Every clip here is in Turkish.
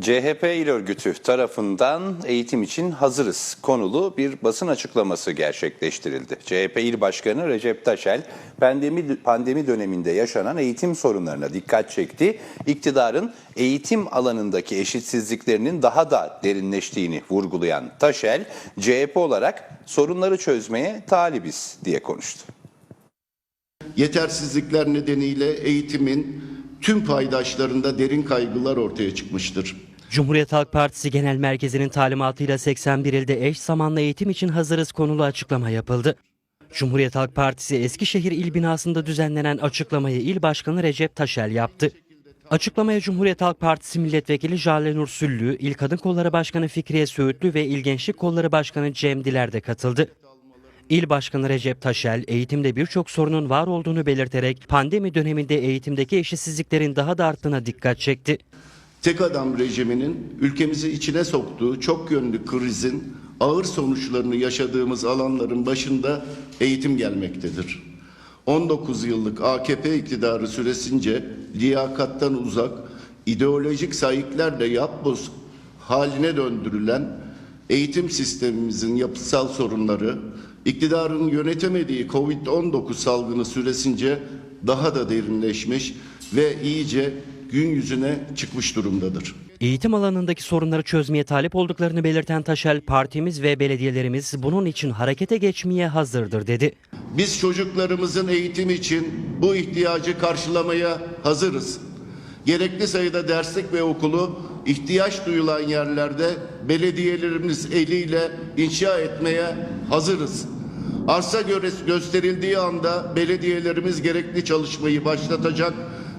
CHP İl Örgütü tarafından eğitim için hazırız konulu bir basın açıklaması gerçekleştirildi. CHP İl Başkanı Recep Taşel pandemi, pandemi döneminde yaşanan eğitim sorunlarına dikkat çekti. İktidarın eğitim alanındaki eşitsizliklerinin daha da derinleştiğini vurgulayan Taşel, CHP olarak sorunları çözmeye talibiz diye konuştu. Yetersizlikler nedeniyle eğitimin tüm paydaşlarında derin kaygılar ortaya çıkmıştır. Cumhuriyet Halk Partisi Genel Merkezi'nin talimatıyla 81 ilde eş zamanlı eğitim için hazırız konulu açıklama yapıldı. Cumhuriyet Halk Partisi Eskişehir İl binasında düzenlenen açıklamayı İl Başkanı Recep Taşel yaptı. Açıklamaya Cumhuriyet Halk Partisi Milletvekili Jale Nur Süllü, İl Kadın Kolları Başkanı Fikriye Söğütlü ve İl Gençlik Kolları Başkanı Cem Diler de katıldı. İl Başkanı Recep Taşel, eğitimde birçok sorunun var olduğunu belirterek pandemi döneminde eğitimdeki eşitsizliklerin daha da arttığına dikkat çekti. Tek adam rejiminin ülkemizi içine soktuğu çok yönlü krizin ağır sonuçlarını yaşadığımız alanların başında eğitim gelmektedir. 19 yıllık AKP iktidarı süresince liyakattan uzak, ideolojik sayıklarla yapboz haline döndürülen eğitim sistemimizin yapısal sorunları, iktidarın yönetemediği Covid-19 salgını süresince daha da derinleşmiş ve iyice gün yüzüne çıkmış durumdadır. Eğitim alanındaki sorunları çözmeye talip olduklarını belirten Taşel, partimiz ve belediyelerimiz bunun için harekete geçmeye hazırdır dedi. Biz çocuklarımızın eğitimi için bu ihtiyacı karşılamaya hazırız. Gerekli sayıda derslik ve okulu ihtiyaç duyulan yerlerde belediyelerimiz eliyle inşa etmeye hazırız. Arsa gösterildiği anda belediyelerimiz gerekli çalışmayı başlatacak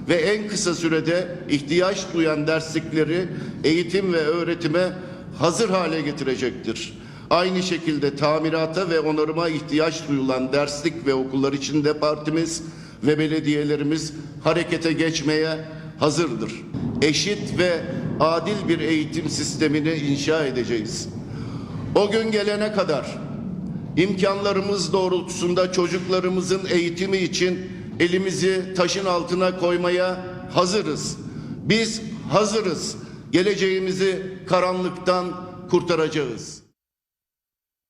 ve en kısa sürede ihtiyaç duyan derslikleri eğitim ve öğretime hazır hale getirecektir. Aynı şekilde tamirata ve onarıma ihtiyaç duyulan derslik ve okullar için de partimiz ve belediyelerimiz harekete geçmeye hazırdır. Eşit ve adil bir eğitim sistemini inşa edeceğiz. O gün gelene kadar imkanlarımız doğrultusunda çocuklarımızın eğitimi için elimizi taşın altına koymaya hazırız. Biz hazırız. Geleceğimizi karanlıktan kurtaracağız.